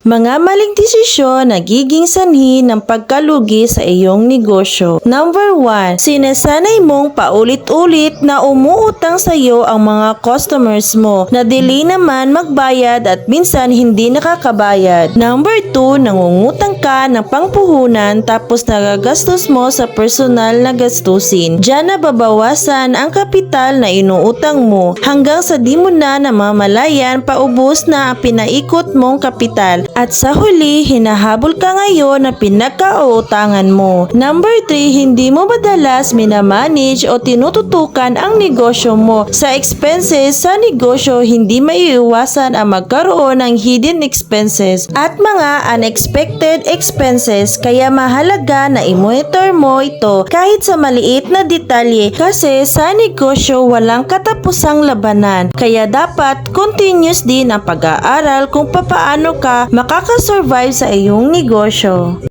Mga maling desisyon nagiging sanhi ng pagkalugi sa iyong negosyo. Number 1. Sinasanay mong paulit-ulit na umuutang sa iyo ang mga customers mo na delay naman magbayad at minsan hindi nakakabayad. Number 2. Nangungutang ka ng pangpuhunan tapos nagagastos mo sa personal na gastusin. Diyan nababawasan ang kapital na inuutang mo hanggang sa di mo na namamalayan paubos na ang pinaikot mong kapital at sa huli hinahabol ka ngayon na pinagkauutangan mo. Number 3, hindi mo madalas minamanage o tinututukan ang negosyo mo. Sa expenses sa negosyo, hindi maiiwasan ang magkaroon ng hidden expenses at mga unexpected expenses kaya mahalaga na i-monitor mo ito kahit sa maliit na detalye kasi sa negosyo walang katapusang labanan kaya dapat continuous din ang pag-aaral kung papaano ka makakasurvive sa iyong negosyo.